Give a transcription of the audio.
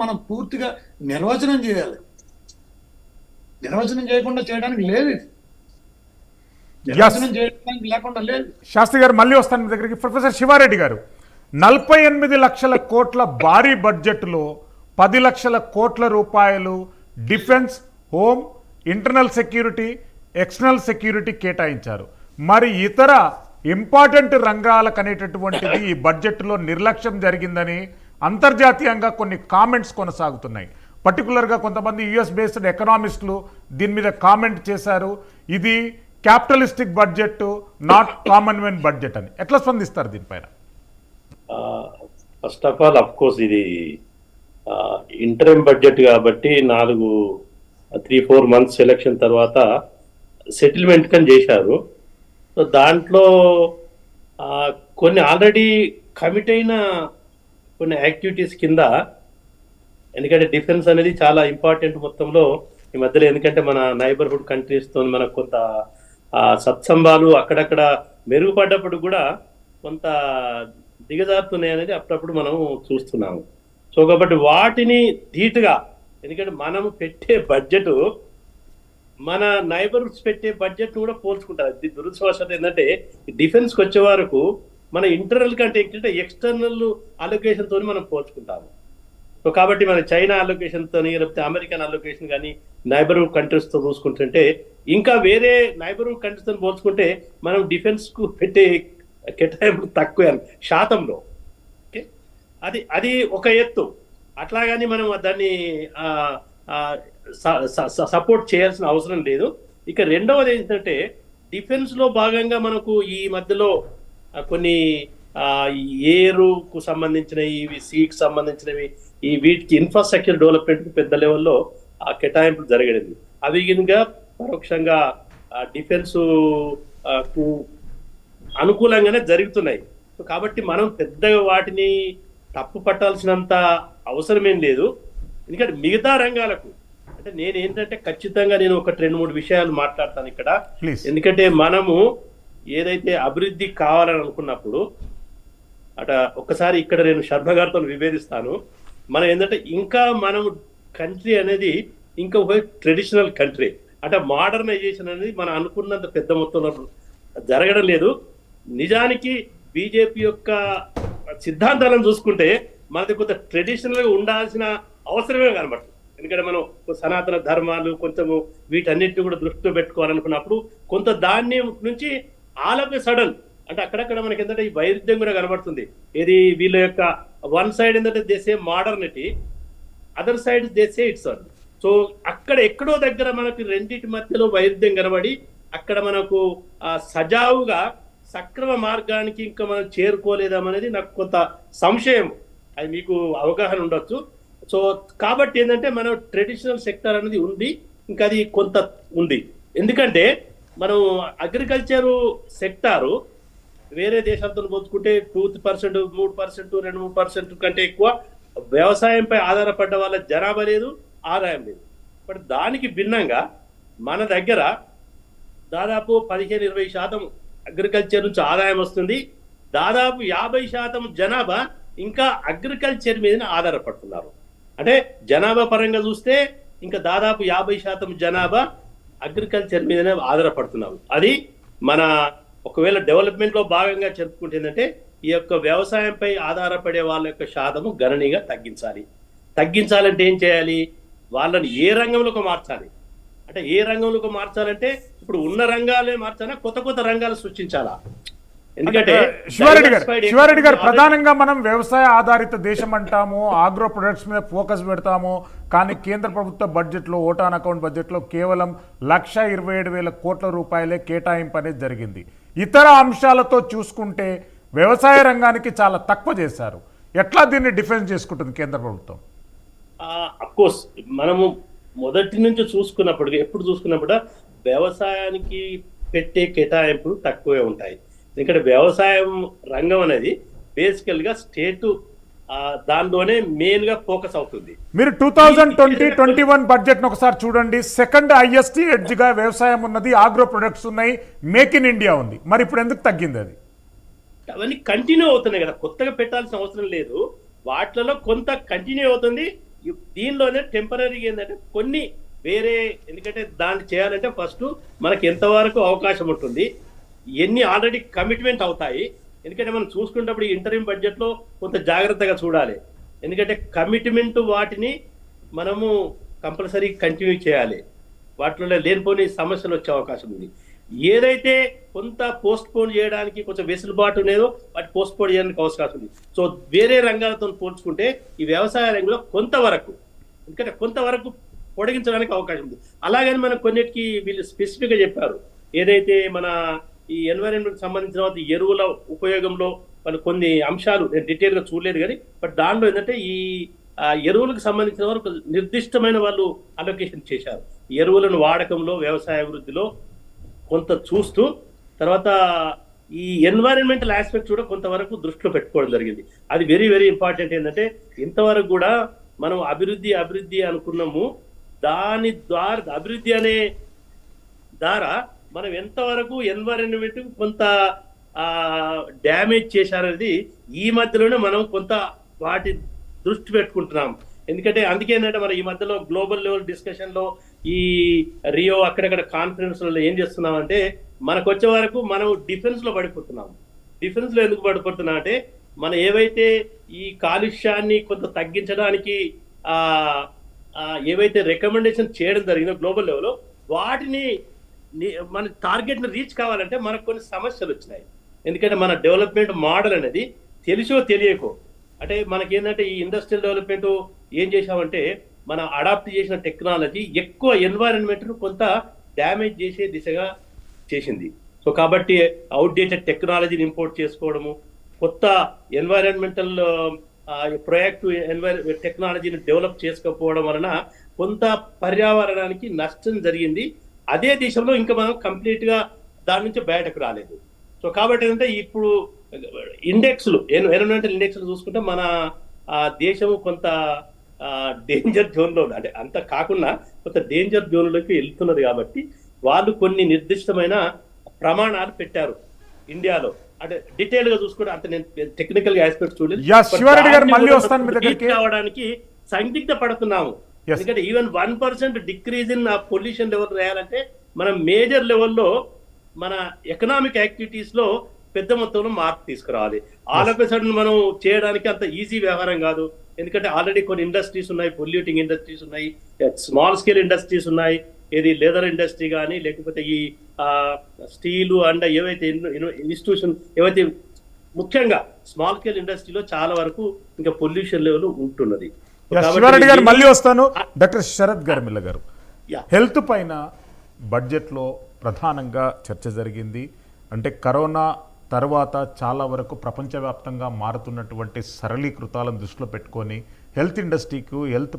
మనం పూర్తిగా నిర్వచనం చేయాలి. నిర్వచనం చేయకుండా చేయడానికి లేదు. నిర్వచనం చేయడానికి లేకుండా లేదు. శాస్త్రి గారు మళ్ళీ వస్తాను మీ దగ్గరికి. ప్రొఫెసర్ శివారెడ్డి గారు నలభై ఎనిమిది లక్షల కోట్ల భారీ బడ్జెట్లో పది లక్షల కోట్ల రూపాయలు defence home internal security external security కేటాయించారు. మరి ఇతర ఇంపార్టెంట్ రంగాలకు అనేటటువంటిది ఈ బడ్జెట్లో నిర్లక్ష్యం జరిగిందని అంతర్జాతీయంగా కొన్ని కామెంట్స్ కొనసాగుతున్నాయి. పర్టికులర్గా కొంతమంది యుఎస్ బేస్డ్ ఎకనామిస్టులు దీని మీద కామెంట్ చేశారు. ఇది capitalistic budget not commonwealth budget అని. ఎట్లా స్పందిస్తారు దీనిపైన? First of all of course ఇది ఇంటర్మ్ బడ్జెట్ కాబట్టి నాలుగు త్రీ ఫోర్ మంత్స్ ఎలక్షన్ తర్వాత సెటిల్మెంట్ కని చేశారు. సో దాంట్లో కొన్ని ఆల్రెడీ కమిట్ అయిన కొన్ని యాక్టివిటీస్ కింద ఎందుకంటే డిఫెన్స్ అనేది చాలా ఇంపార్టెంట్ మొత్తంలో ఈ మధ్యలో ఎందుకంటే మన నైబర్హుడ్ కంట్రీస్తో మనకు కొంత సత్సంభాలు సత్సంబాలు అక్కడక్కడ మెరుగుపడ్డప్పుడు కూడా కొంత దిగజారుతున్నాయి అనేది అప్పుడప్పుడు మనం చూస్తున్నాము. సో కాబట్టి వాటిని ధీటుగా ఎందుకంటే మనం పెట్టే బడ్జెట్ మన నైబర్స్ పెట్టే బడ్జెట్ కూడా పోల్చుకుంటారు. ఇది దురదృష్టవశాత్తు ఏంటంటే డిఫెన్స్కి వచ్చే వరకు మన ఇంటర్నల్ కంటే ఏంటంటే ఎక్స్టర్నల్ అలొకేషన్తో మనం పోల్చుకుంటాము. సో కాబట్టి మన చైనా అలొకేషన్తో లేకపోతే అమెరికన్ అలొకేషన్ కానీ నైబర్హుడ్ కంట్రీస్తో చూసుకుంటుంటే ఇంకా వేరే నైబర్హుడ్ కంట్రీస్తో పోల్చుకుంటే మనం డిఫెన్స్కు పెట్టే కేటాయింపు తక్కువ శాతంలో. ఓకే? అది అది ఒక ఎత్తు. అట్లాగని మనం దాన్ని సపోర్ట్ చేయాల్సిన అవసరం లేదు. ఇక రెండవది ఏంటంటే డిఫెన్స్లో భాగంగా మనకు ఈ మధ్యలో కొన్ని ఏరుకు సంబంధించినవి ఇవి సీకి సంబంధించినవి ఈ వీటికి ఇన్ఫ్రాస్ట్రక్చర్ డెవలప్మెంట్ పెద్ద లెవెల్లో ఆ కేటాయింపులు జరగలేదు. అవి గినుక పరోక్షంగా డిఫెన్స్కు అనుకూలంగానే జరుగుతున్నాయి. కాబట్టి మనం పెద్దగా వాటిని తప్పు పట్టాల్సినంత అవసరమేం లేదు. ఎందుకంటే మిగతా రంగాలకు అంటే నేను ఏంటంటే ఖచ్చితంగా నేను ఒక రెండు మూడు విషయాలు మాట్లాడతాను ఇక్కడ. ఎందుకంటే మనము ఏదైతే అభివృద్ధి కావాలని అనుకున్నప్పుడు అట ఒక్కసారి ఇక్కడ నేను శర్మ గారితో విభేదిస్తాను. మనం ఏంటంటే ఇంకా మనం కంట్రీ అనేది ఇంకా ఒక ట్రెడిషనల్ కంట్రీ. అంటే మోడర్నైజేషన్ అనేది మనం అనుకున్నంత పెద్ద మొత్తంలో జరగడం లేదు. నిజానికి బీజేపీ యొక్క సిద్ధాంతాలను చూసుకుంటే మనది కొంత ట్రెడిషనల్గా ఉండాల్సిన అవసరమే కనబడుతుంది ఎందుకంటే మనం సనాతన ధర్మాలు కొంచెము వీటన్నిటిని కూడా దృష్టిలో పెట్టుకోవాలనుకున్నప్పుడు కొంత దాన్ని నుంచి ఆల్ ఆఫ్ ఎ సడన్. అంటే అక్కడక్కడ మనకి ఏంటంటే ఈ వైరుధ్యం కూడా కనబడుతుంది. ఇది వీళ్ళ యొక్క వన్ సైడ్ ఏంటంటే దేశే మోడర్నిటీ అదర్ సైడ్ దేశే ఇట్స్ ఆన్ సో అక్కడ ఎక్కడో దగ్గర మనకి రెండింటి మధ్యలో వైరుధ్యం కనబడి అక్కడ మనకు సజావుగా సక్రమ మార్గానికి ఇంకా మనం చేరుకోలేదామనేది నాకు కొంత సంశయం. అది మీకు అవగాహన ఉండొచ్చు. సో కాబట్టి ఏంటంటే మనం ట్రెడిషనల్ సెక్టర్ అనేది ఉంది ఇంకా అది కొంత ఉంది. ఎందుకంటే మనం అగ్రికల్చర్ సెక్టారు వేరే దేశాలతో పోల్చుకుంటే టూ పర్సెంట్ మూడు పర్సెంట్ రెండు మూడు పర్సెంట్ కంటే ఎక్కువ వ్యవసాయంపై ఆధారపడ్డ వాళ్ళ జనాభా లేదు ఆదాయం లేదు. బట్ దానికి భిన్నంగా మన దగ్గర దాదాపు పదిహేను ఇరవై శాతం అగ్రికల్చర్ నుంచి ఆదాయం వస్తుంది. దాదాపు యాభై శాతం జనాభా ఇంకా అగ్రికల్చర్ మీద ఆధారపడుతున్నారు. అంటే జనాభా పరంగా చూస్తే ఇంకా దాదాపు యాభై శాతం జనాభా అగ్రికల్చర్ మీదనే ఆధారపడుతున్నాము అది మన ఒకవేళ డెవలప్మెంట్లో భాగంగా చెప్పుకుంటుందంటే ఈ యొక్క వ్యవసాయంపై ఆధారపడే వాళ్ళ యొక్క శాతము గణనీయంగా తగ్గించాలి. తగ్గించాలంటే ఏం చేయాలి? వాళ్ళని ఏ రంగంలోకి మార్చాలి? అంటే ఏ రంగంలోకి మార్చాలంటే ఇప్పుడు ఉన్న రంగాలే మార్చాలా? కొత్త కొత్త రంగాలు సృష్టించాలా? ఎందుకంటే శివారెడ్డి గారు శివారెడ్డి గారు ప్రధానంగా మనం వ్యవసాయ ఆధారిత దేశం అంటాము ఆగ్రో ప్రొడక్ట్స్ మీద ఫోకస్ పెడతాము కానీ కేంద్ర ప్రభుత్వ బడ్జెట్లో ఓటాన్ అకౌంట్ బడ్జెట్లో కేవలం లక్ష ఇరవై ఏడు వేల కోట్ల రూపాయలే కేటాయింపు అనేది జరిగింది. ఇతర అంశాలతో చూసుకుంటే వ్యవసాయ రంగానికి చాలా తక్కువ చేశారు. ఎట్లా దీన్ని డిఫెన్స్ చేసుకుంటుంది కేంద్ర ప్రభుత్వం? కోర్స్ మనము మొదటి నుంచి చూసుకున్నప్పుడు ఎప్పుడు చూసుకున్నప్పుడు వ్యవసాయానికి పెట్టే కేటాయింపులు తక్కువే ఉంటాయి. ఎందుకంటే వ్యవసాయం రంగం అనేది బేసికల్గా స్టేట్ దానిలోనే మెయిన్గా ఫోకస్ అవుతుంది. మీరు two thousand twenty twenty one బడ్జెట్ను ఒకసారి చూడండి. సెకండ్ హైయెస్ట్ ఎడ్జ్గా వ్యవసాయం ఉన్నది ఆగ్రో ప్రొడక్ట్స్ ఉన్నాయి మేక్ ఇన్ ఇండియా ఉంది. మరి ఇప్పుడు ఎందుకు తగ్గింది అది? అవన్నీ కంటిన్యూ అవుతున్నాయి కదా. కొత్తగా పెట్టాల్సిన అవసరం లేదు. వాటిలలో కొంత కంటిన్యూ అవుతుంది. దీనిలోనే టెంపరీగా ఏంటంటే కొన్ని వేరే ఎందుకంటే దాన్ని చేయాలంటే ఫస్ట్ మనకి ఎంతవరకు అవకాశం ఉంటుంది. ఎన్ని ఆల్రెడీ కమిట్మెంట్ అవుతాయి. ఎందుకంటే మనం చూసుకున్నప్పుడు ఈ ఇంటర్వ్యూ బడ్జెట్లో కొంత జాగ్రత్తగా చూడాలి. ఎందుకంటే కమిట్మెంట్ వాటిని మనము కంపల్సరీ కంటిన్యూ చేయాలి. వాటిలో లేనిపోని సమస్యలు వచ్చే అవకాశం ఉంది. ఏదైతే కొంత పోస్ట్ పోన్ చేయడానికి కొంచెం వెసులుబాటు ఉండేదో వాటి పోస్ట్ పోన్ చేయడానికి అవకాశం ఉంది. సో వేరే రంగాలతో పోల్చుకుంటే ఈ వ్యవసాయ రంగంలో కొంతవరకు ఎందుకంటే కొంతవరకు పొడిగించడానికి అవకాశం ఉంది. అలాగని మనం కొన్నిటికి వీళ్ళు స్పెసిఫిక్గా చెప్పారు. ఏదైతే మన ఈ ఎన్వైరన్మెంట్ సంబంధించిన ఎరువుల ఉపయోగంలో వాళ్ళు కొన్ని అంశాలు నేను డీటెయిల్గా చూడలేదు కానీ బట్ దాంట్లో ఏంటంటే ఈ ఎరువులకు సంబంధించిన వరకు నిర్దిష్టమైన వాళ్ళు అలొకేషన్ చేశారు. ఎరువులను వాడకంలో వ్యవసాయ అభివృద్ధిలో కొంత చూస్తూ తర్వాత ఈ ఎన్వైరన్మెంటల్ ఆస్పెక్ట్ కూడా కొంతవరకు దృష్టిలో పెట్టుకోవడం జరిగింది. అది వెరీ వెరీ ఇంపార్టెంట్ ఏంటంటే ఇంతవరకు కూడా మనం అభివృద్ధి అభివృద్ధి అనుకున్నాము. దాని ద్వారా అభివృద్ధి అనే ద్వారా మనం ఎంతవరకు ఎన్వైరన్మెంట్ కొంత డ్యామేజ్ చేశారనేది ఈ మధ్యలోనే మనం కొంత వాటి దృష్టి పెట్టుకుంటున్నాం. ఎందుకంటే అందుకే ఏంటంటే మనం ఈ మధ్యలో గ్లోబల్ లెవెల్ డిస్కషన్లో ఈ రియో అక్కడక్కడ కాన్ఫరెన్స్లలో ఏం చేస్తున్నాం అంటే మనకు వచ్చే వరకు మనం డిఫెన్స్లో పడిపోతున్నాం. డిఫెన్స్లో ఎందుకు పడిపోతున్నాం అంటే మనం ఏవైతే ఈ కాలుష్యాన్ని కొంత తగ్గించడానికి ఏవైతే రికమెండేషన్ చేయడం జరిగిందో గ్లోబల్ లెవెల్లో వాటిని మన టార్గెట్ని రీచ్ కావాలంటే మనకు కొన్ని సమస్యలు వచ్చినాయి. ఎందుకంటే మన డెవలప్మెంట్ మోడల్ అనేది తెలిసో తెలియకో. అంటే మనకి ఏంటంటే ఈ ఇండస్ట్రియల్ డెవలప్మెంట్ ఏం చేశామంటే మనం అడాప్ట్ చేసిన టెక్నాలజీ ఎక్కువ ఎన్వైరన్మెంట్ను కొంత డ్యామేజ్ చేసే దిశగా చేసింది. సో కాబట్టి అవుట్డేటెడ్ టెక్నాలజీని ఇంపోర్ట్ చేసుకోవడము కొత్త ఎన్వైరన్మెంటల్ ప్రొయాక్టివ్ ఎన్వైర్ టెక్నాలజీని డెవలప్ చేసుకోకపోవడం వలన కొంత పర్యావరణానికి నష్టం జరిగింది. అదే దిశలో ఇంకా మనం కంప్లీట్గా దాని నుంచి బయటకు రాలేదు. సో కాబట్టి ఏంటంటే ఇప్పుడు ఇండెక్స్లు ఎన్విరాన్మెంటల్ ఇండెక్స్లు చూసుకుంటే మన ఆ, దేశము కొంత డేంజర్ జోన్లో ఉంది అంటే అంత కాకుండా కొంత డేంజర్ జోన్లోకి వెళ్తున్నది కాబట్టి వాళ్ళు కొన్ని నిర్దిష్టమైన ప్రమాణాలు పెట్టారు ఇండియాలో. అంటే డీటెయిల్గా చూసుకుంటే అంత నేను టెక్నికల్గా ఆస్పెక్ట్ చూడలేదు సందిగ్ధ పడుతున్నాము. ఎందుకంటే even one percent decrease in pollution level రాయాలంటే మనం మేజర్ లెవెల్లో మన ఎకనామిక్ యాక్టివిటీస్లో పెద్ద మొత్తంలో మార్పు తీసుకురావాలి. ఆల్ ఆఫ్ సడన్ మనం చేయడానికి అంత ఈజీ వ్యవహారం కాదు. ఎందుకంటే ఆల్రెడీ కొన్ని ఇండస్ట్రీస్ ఉన్నాయి పొల్యూటింగ్ ఇండస్ట్రీస్ ఉన్నాయి స్మాల్ స్కేల్ ఇండస్ట్రీస్ ఉన్నాయి. ఏది లెదర్ ఇండస్ట్రీ కానీ లేకపోతే ఈ స్టీలు అండ్ ఏవైతే ఇన్స్టిట్యూషన్ ఏవైతే ముఖ్యంగా స్మాల్ స్కేల్ ఇండస్ట్రీలో చాలా వరకు ఇంకా పొల్యూషన్ లెవెల్ ఉంటున్నది. శివారెడ్డి గారు మళ్ళీ వస్తాను. డాక్టర్ శరత్ గర్మిల్ల గారు. హెల్త్ పైన బడ్జెట్లో ప్రధానంగా చర్చ జరిగింది. అంటే కరోనా తర్వాత చాలా వరకు ప్రపంచవ్యాప్తంగా మారుతున్నటువంటి సరళీకృతాలను దృష్టిలో పెట్టుకొని హెల్త్ ఇండస్ట్రీకి హెల్త్